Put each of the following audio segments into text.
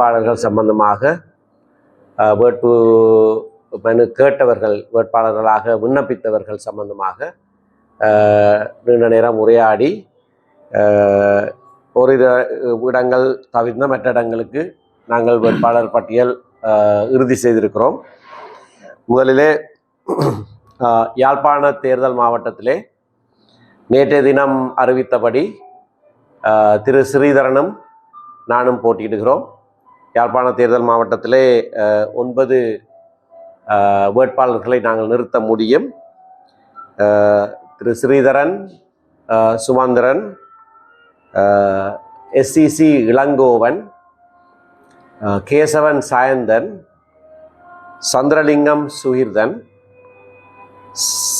வேட்பாளர்கள் சம்பந்தமாக வேட்பு மனு கேட்டவர்கள் வேட்பாளர்களாக விண்ணப்பித்தவர்கள் சம்பந்தமாக நீண்ட நேரம் உரையாடி ஒரு இடங்கள் தவிர்ந்த மற்ற இடங்களுக்கு நாங்கள் வேட்பாளர் பட்டியல் இறுதி செய்திருக்கிறோம். முதலிலே யாழ்ப்பாண தேர்தல் மாவட்டத்திலே நேற்றைய தினம் அறிவித்தபடி திரு. ஸ்ரீதரனும் நானும் போட்டியிடுகிறோம். யாழ்ப்பாண தேர்தல் மாவட்டத்திலே ஒன்பது வேட்பாளர்களை நாங்கள் நிறுத்த முடியும். Thiru Sritharan Sumanthiran SCC Ilangovan Kesavan Sayanthan Chandralingam Sukirthan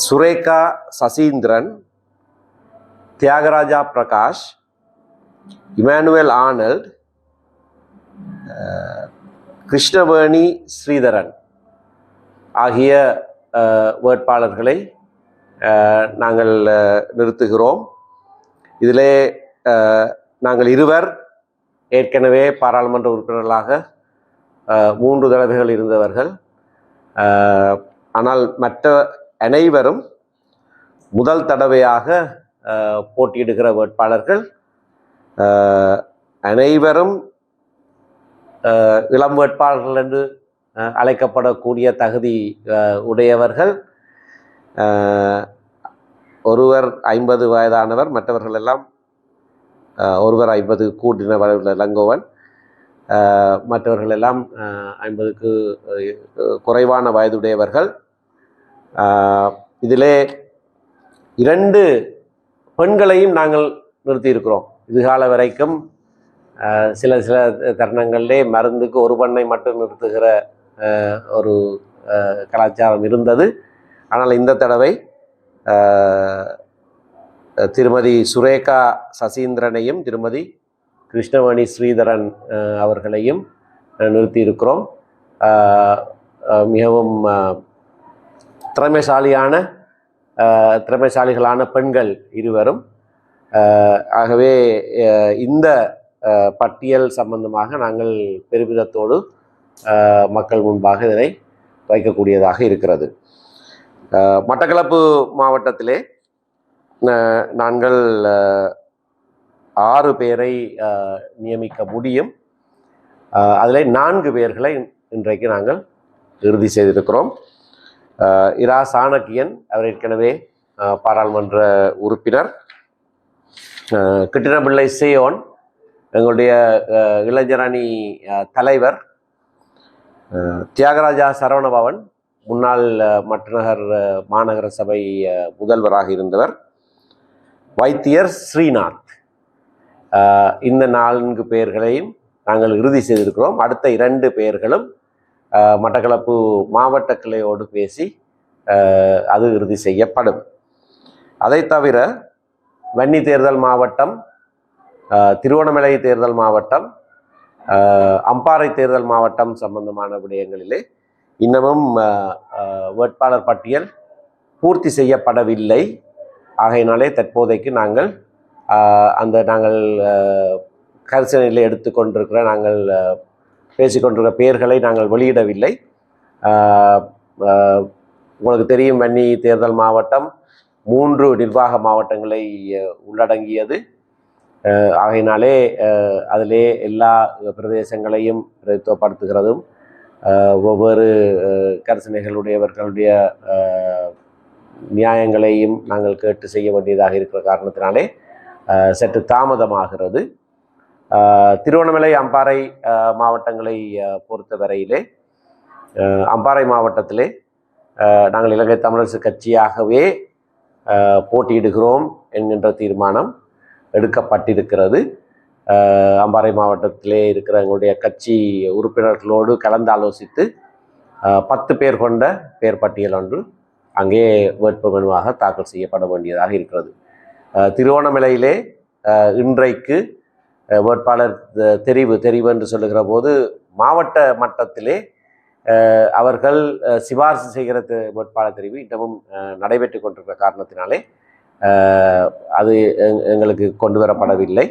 Sureka Sasheendran Thiyagaraja Prakash Emmanuel Arnold Krishnaveni Sritharan ஆகிய வேட்பாளர்களை நாங்கள் நிறுத்துகிறோம். இதிலே நாங்கள் இருவர் ஏற்கனவே பாராளுமன்ற உறுப்பினர்களாக மூன்று தடவைகள் இருந்தவர்கள். ஆனால் மற்ற அனைவரும் முதல் தடவையாக போட்டியிடுகிற வேட்பாளர்கள் அனைவரும் இளம் வேட்பாளர்கள் என்று அழைக்கப்படக்கூடிய தகுதி உடையவர்கள் ஒருவர் ஐம்பது வயதானவர் மற்றவர்கள் எல்லாம் ஒருவர் ஐம்பது கூட்டின வயதுள்ள இளங்கோவன் மற்றவர்கள் எல்லாம் ஐம்பதுக்கு குறைவான வயதுடையவர்கள். இதிலே இரண்டு பெண்களையும் நாங்கள் நிறுத்தியிருக்கிறோம். இதுகால வரைக்கும் சில சில தருணங்களிலே மருந்துக்கு ஒரு பண்ணை மட்டும் நிறுத்துகிற ஒரு கலாச்சாரம் இருந்தது. ஆனால் இந்த தடவை திருமதி சுரேகா சசீந்திரனையும் திருமதி கிருஷ்ணமணி ஸ்ரீதரன் அவர்களையும் நிறுத்தியிருக்கிறோம். மிகவும் திறமைசாலியான திறமைசாலிகளான பெண்கள் இருவரும். ஆகவே இந்த பட்டியல் சம்பந்தமாக நாங்கள் பெருமிதத்தோடு மக்கள் முன்பாக இதனை வைக்கக்கூடியதாக இருக்கிறது. மட்டக்களப்பு மாவட்டத்திலே நாங்கள் ஆறு பேரை நியமிக்க முடியும். அதில் நான்கு பேர்களை இன்றைக்கு நாங்கள் இறுதி செய்திருக்கிறோம். இரா சாணக்கியன் அவர் ஏற்கனவே பாராளுமன்ற உறுப்பினர். கிட்டினபிள்ளை சேயோன் எங்களுடைய இளைஞரணி தலைவர் தியாகராஜா சரவணபவன் முன்னாள் அஹ், மட்டநகர் மாநகர சபை முதல்வராக இருந்தவர் வைத்தியர் ஸ்ரீநாத். இந்த நான்கு பெயர்களையும் நாங்கள் இறுதி செய்திருக்கிறோம். அடுத்த இரண்டு பெயர்களும் மட்டக்களப்பு மாவட்ட கிளையோடு பேசி அது இறுதி செய்யப்படும். அதை தவிர வன்னி தேர்தல் மாவட்டம் திருவண்ணாமலை தேர்தல் மாவட்டம் அம்பாறை தேர்தல் மாவட்டம் சம்பந்தமான விடயங்களிலே இன்னமும் வேட்பாளர் பட்டியல் பூர்த்தி செய்யப்படவில்லை. ஆகையினாலே தற்போதைக்கு நாங்கள் அந்த நாங்கள் கரிசனையில் எடுத்துக்கொண்டிருக்கிற நாங்கள் பேசிக்கொண்டிருக்கிற பெயர்களை நாங்கள் வெளியிடவில்லை. உங்களுக்கு தெரியும் வன்னி தேர்தல் மாவட்டம் மூன்று நிர்வாக மாவட்டங்களை உள்ளடங்கியது. ஆகையினாலே அதிலே எல்லா பிரதேசங்களையும் பிரதித்துவப்படுத்துகிறதும் ஒவ்வொரு கரிசனைகளுடையவர்களுடைய நியாயங்களையும் நாங்கள் கேட்டு செய்ய வேண்டியதாக இருக்கிற காரணத்தினாலே சற்று தாமதமாகிறது. திருவண்ணாமலை அம்பாறை மாவட்டங்களை பொறுத்த வரையிலே அம்பாறை மாவட்டத்திலே நாங்கள் இலங்கை தமிழரசு கட்சியாகவே போட்டியிடுகிறோம் என்கின்ற தீர்மானம் எடுக்கப்பட்டிருக்கிறது. அம்பாறை மாவட்டத்திலே இருக்கிற எங்களுடைய கட்சி உறுப்பினர்களோடு கலந்து ஆலோசித்து பத்து பேர் கொண்ட பேர் பட்டியல் ஒன்று அங்கே வேட்புமனுவாக தாக்கல் செய்யப்பட வேண்டியதாக இருக்கிறது. திருவோணமலையிலே இன்றைக்கு வேட்பாளர் தெரிவு தெரிவு என்று சொல்லுகிற போது மாவட்ட மட்டத்திலே அவர்கள் சிபாரிசு செய்கிற வேட்பாளர் தெரிவு இன்னமும் நடைபெற்று கொண்டிருக்கிற காரணத்தினாலே அது எங்- எங்களுக்கு கொண்டு வரப்படவில்லை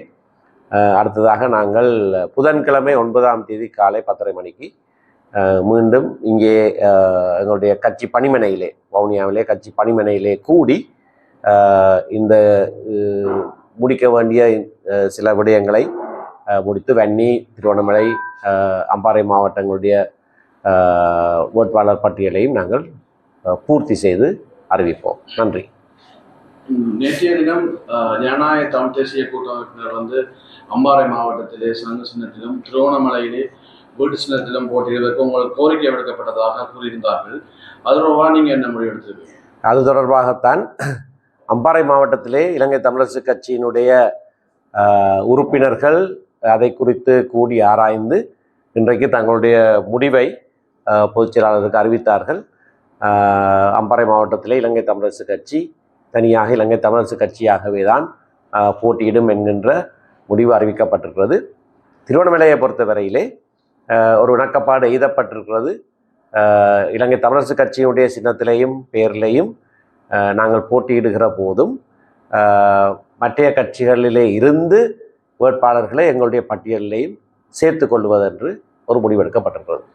அடுத்ததாக நாங்கள் புதன்கிழமை ஒன்பதாம் தேதி காலை பத்தரை மணிக்கு மீண்டும் இங்கே எங்களுடைய கட்சி பணிமனையிலே வவுனியாவிலே கட்சி பணிமனையிலே கூடி இந்த முடிக்க வேண்டிய சில விடயங்களை முடித்து வன்னி திருவண்ணாமலை அம்பாறை மாவட்டங்களுடைய வேட்பாளர் பட்டியலையும் நாங்கள் பூர்த்தி செய்து அறிவிப்போம். நன்றி. நேற்றைய தினம் ஜனநாயக தமிழ் தேசிய கூட்டமைப்பினர் வந்து அம்பாறை மாவட்டத்திலே சங்க சின்னத்திலும் திருவோணமலையிலே வீட்டு சின்னத்திலும் போட்டியிடுவதற்கு உங்களுக்கு கோரிக்கை விடுக்கப்பட்டதாக கூறியிருந்தார்கள். அது தொடர்பாக நீங்கள் என்ன முடிவு எடுத்திருக்கீங்க அது தொடர்பாகத்தான் அம்பாறை மாவட்டத்திலே இலங்கை தமிழரசு கட்சியினுடைய உறுப்பினர்கள் அதை குறித்து கூடி ஆராய்ந்து இன்றைக்கு தங்களுடைய முடிவை பொதுச் செயலாளருக்கு அறிவித்தார்கள். அம்பாறை மாவட்டத்திலே இலங்கை தமிழரசு கட்சி தனியாக இலங்கை தமிழரசு கட்சியாகவே தான் போட்டியிடும் என்கின்ற முடிவு அறிவிக்கப்பட்டிருக்கிறது. திருவண்ணாமலையை பொறுத்தவரையிலே ஒரு இணக்கப்பாடு எய்தப்பட்டிருக்கிறது. இலங்கை தமிழரசு கட்சியினுடைய சின்னத்திலேயும் பெயர்லேயும் நாங்கள் போட்டியிடுகிற போதும் மற்றைய கட்சிகளிலே இருந்து வேட்பாளர்களை எங்களுடைய பட்டியலிலேயும் சேர்த்து கொள்வதென்று ஒரு முடிவெடுக்கப்பட்டிருக்கிறது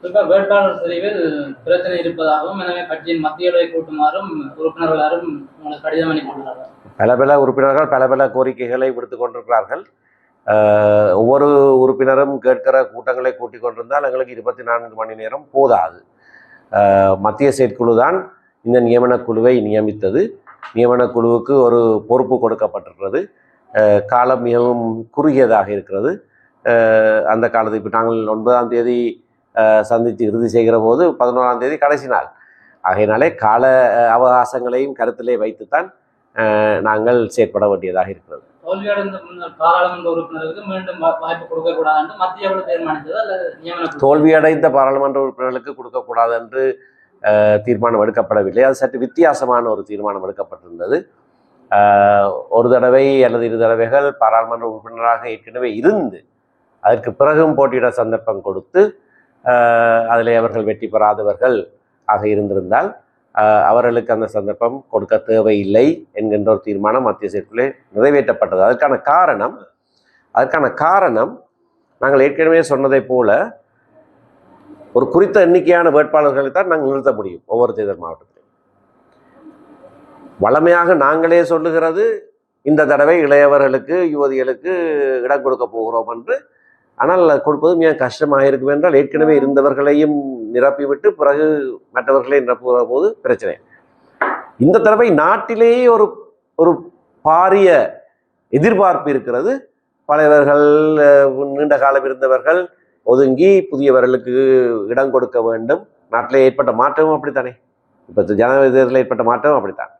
குறிப்பாக வேட்பாளர் தெரிவில் பிரச்சனை இருப்பதாகவும் எனவே கட்சியின் மத்தியவை கூட்டுமாறும் உறுப்பினர்கள் யாரும் உங்களுக்கு கடிதம் அனுப்பியுள்ளார்கள் பல பல உறுப்பினர்கள் பல பல கோரிக்கைகளை விடுத்து கொண்டிருக்கிறார்கள். ஒவ்வொரு உறுப்பினரும் கேட்கிற கூட்டங்களை கூட்டிக் கொண்டிருந்தால் எங்களுக்கு இருபத்தி நான்கு மணி நேரம் போதாது. மத்திய செயற்குழு தான் இந்த நியமனக் குழுவை நியமித்தது. நியமனக்குழுவுக்கு ஒரு பொறுப்பு கொடுக்கப்பட்டிருக்கிறது. காலம் மிகவும் குறுகியதாக இருக்கிறது. அந்த காலத்தில் இப்போ நாங்கள் ஒன்பதாம் தேதி சந்தித்து இறுதி செய்கிற போது பதினோராம் தேதி கடைசி நாள். ஆகையினாலே கால அவகாசங்களையும் கருத்திலே வைத்துத்தான் நாங்கள் செயற்பட வேண்டியதாக இருக்கிறது. தோல்வியடைந்த பாராளுமன்ற உறுப்பினர்களுக்கு கொடுக்கக்கூடாது என்று தீர்மானம் எடுக்கப்படவில்லை. அது சற்று வித்தியாசமான ஒரு தீர்மானம் எடுக்கப்பட்டிருந்தது. ஒரு தடவை அல்லது இரு தடவைகள் பாராளுமன்ற உறுப்பினராக ஏற்கனவே இருந்து அதற்கு பிறகும் போட்டியிட சந்தர்ப்பம் கொடுத்து அதில் அவர்கள் வெற்றி பெறாதவர்கள் ஆக இருந்திருந்தால் அவர்களுக்கு அந்த சந்தர்ப்பம் கொடுக்க தேவையில்லை என்கின்ற ஒரு தீர்மானம் மத்திய செயற்குள்ளே நிறைவேற்றப்பட்டது. அதற்கான காரணம் அதற்கான காரணம் நாங்கள் ஏற்கனவே சொன்னதைப் போல ஒரு குறித்த எண்ணிக்கையான வேட்பாளர்களை தான் நாங்கள் நிறுத்த முடியும் ஒவ்வொரு தேர்தல் மாவட்டத்திலும். வளமையாக நாங்களே சொல்லுகிறது இந்த தடவை இளையவர்களுக்கு யுவதிகளுக்கு இடம் கொடுக்க போகிறோம் என்று ஆனால் அது கொடுப்பது மிக கஷ்டமாக இருக்கும் என்றால் ஏற்கனவே இருந்தவர்களையும் நிரப்பிவிட்டு பிறகு மற்றவர்களை நிரப்புகிற போது பிரச்சனை. இந்த தடவை நாட்டிலேயே ஒரு ஒரு பாரிய எதிர்பார்ப்பு இருக்கிறது. பழையவர்கள் நீண்ட காலம் இருந்தவர்கள் ஒதுங்கி புதியவர்களுக்கு இடம் கொடுக்க வேண்டும். நாட்டிலே ஏற்பட்ட மாற்றமும் அப்படித்தானே? இப்போ தேர்தலில் ஏற்பட்ட மாற்றமும் அப்படித்தான்.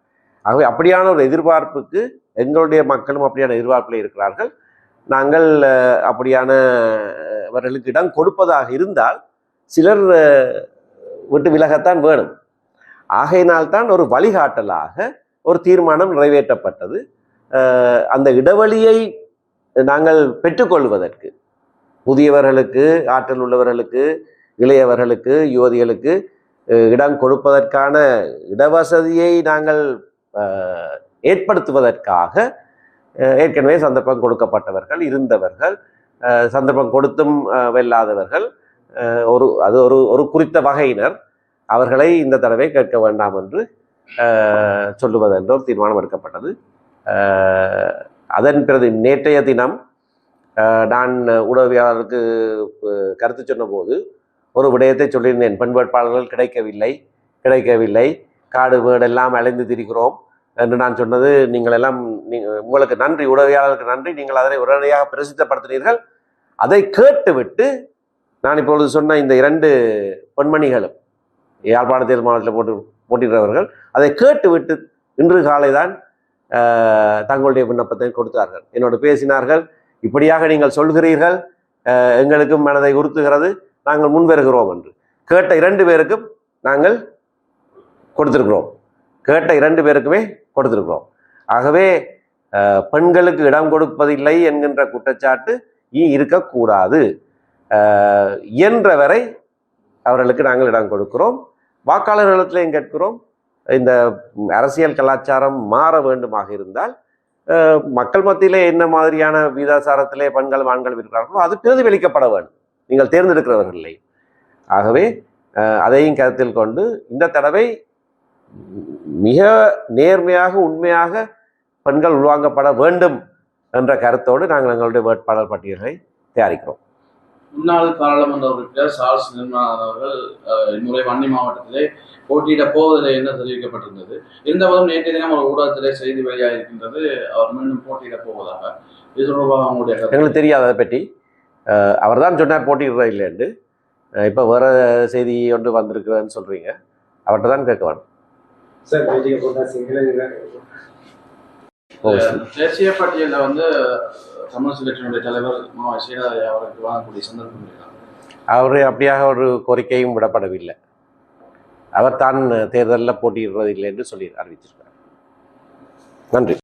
ஆகவே அப்படியான ஒரு எதிர்பார்ப்புக்கு எங்களுடைய மக்களும் அப்படியான எதிர்பார்ப்பில் இருக்கிறார்கள். நாங்கள் அப்படியானவர்களுக்கு அப்படியான அவர்களுக்கு இடம் கொடுப்பதாக இருந்தால் சிலர் விட்டு விலகத்தான் வேணும். ஆகையினால்தான் ஒரு வழிகாட்டலாக ஒரு தீர்மானம் நிறைவேற்றப்பட்டது. அந்த இடைவெளியை நாங்கள் பெற்றுக்கொள்வதற்கு புதியவர்களுக்கு ஆற்றல் உள்ளவர்களுக்கு இளையவர்களுக்கு யுவதிகளுக்கு இடம் கொடுப்பதற்கான இடவசதியை நாங்கள் ஏற்படுத்துவதற்காக ஏற்கனவே சந்தர்ப்பம் கொடுக்கப்பட்டவர்கள் இருந்தவர்கள் சந்தர்ப்பம் கொடுத்தும் வெல்லாதவர்கள் ஒரு அது ஒரு ஒரு குறித்த வகையினர். அவர்களை இந்த தடவை கேட்க வேண்டாம் என்று சொல்லுவதென்றும் ஒரு தீர்மானம் எடுக்கப்பட்டது அதன் பிறகு நேற்றைய தினம் நான் ஊடகவியலாளருக்கு கருத்து சொன்னபோது ஒரு விடயத்தை சொல்லியிருந்தேன். பெண் வேட்பாளர்கள் கிடைக்கவில்லை கிடைக்கவில்லை. காடு வீடெல்லாம் அலைந்து திரிகிறோம். என்று நான் சொன்னது நீங்கள் எல்லாம் உங்களுக்கு நன்றி உடவியாளருக்கு நன்றி நீங்கள் அதனை உடனடியாக பிரசித்தப்படுத்தினீர்கள். அதை கேட்டுவிட்டு நான் இப்பொழுது சொன்ன இந்த இரண்டு பெண்மணிகளும் யாழ்ப்பாணத்தில் மாவட்டத்தில் போட்டு போட்டியிடுறவர்கள் அதை கேட்டுவிட்டு இன்று காலை தான் தங்களுடைய விண்ணப்பத்தை கொடுத்தார்கள். என்னோடு பேசினார்கள். இப்படியாக நீங்கள் சொல்கிறீர்கள். எங்களுக்கும் மனதை உறுத்துகிறது. நாங்கள் முன்வருகிறோம் என்று. கேட்ட இரண்டு பேருக்கும் நாங்கள் கொடுத்திருக்கிறோம். கேட்ட இரண்டு பேருக்குமே கொடுத்துருக்கிறோம். ஆகவே பெண்களுக்கு இடம் கொடுப்பதில்லை என்கின்ற குற்றச்சாட்டு இனி இருக்கக்கூடாது. ஆஹ், இயன்றவரை அவர்களுக்கு நாங்கள் இடம் கொடுக்கிறோம். வாக்காளர்களிடத்திலையும் கேட்கிறோம். இந்த அரசியல் கலாச்சாரம் மாற வேண்டுமாக இருந்தால் மக்கள் மத்தியிலே என்ன மாதிரியான விதாசாரத்திலே பெண்கள் ஆண்கள் இருக்கிறார்களோ அது பிரதிபலிக்கப்பட வேண்டும். நீங்கள் தேர்ந்தெடுக்கிறவர்களை ஆகவே அதையும் கருத்தில் கொண்டு இந்த தடவை மிக நேர்மையாக உண்மையாக பெண்கள் உள்வாங்கப்பட வேண்டும் என்ற கருத்தோடு நாங்கள் எங்களுடைய வேட்பாளர் பட்டியலை தயாரிக்கிறோம். முன்னாள் பாராளுமன்ற உறுப்பினர் சார்ஸ் நிர்மலன் அவர்கள் இம்முறை வன்னி மாவட்டத்திலே போட்டியிட போவதில்லை என்று தெரிவிக்கப்பட்டிருந்தது? இருந்தபோதும் நேற்றைய தினம் ஒரு ஊடகத்திலே செய்தி வெளியாக இருக்கின்றது அவர் மீண்டும் போட்டியிட போவதாக. இது தொடர்பாக அவங்களுடைய எங்களுக்கு தெரியாது அதை பற்றி. அவர் தான் சொன்னார் போட்டியிடுற இல்லைன்னு இப்போ வேற செய்தி ஒன்று வந்திருக்குதுன்னு சொல்றீங்க. அவர்கிட்ட தான் கேட்க வேணும். சார் மீட்டிங் போட்டா சிங்கள ஓ, தேசிய பட்டியலில் வந்து தமிழ் கட்சியினுடைய தலைவர் மா. சீனாதை அவருக்கு வாங்கக்கூடிய சந்தர்ப்பம் அவர் அப்படியாக ஒரு கோரிக்கையும் விடப்படவில்லை. அவர் தான் தேர்தலில் போட்டியிடுறது இல்லை என்று சொல்லி அறிவிச்சிருக்கார் நன்றி.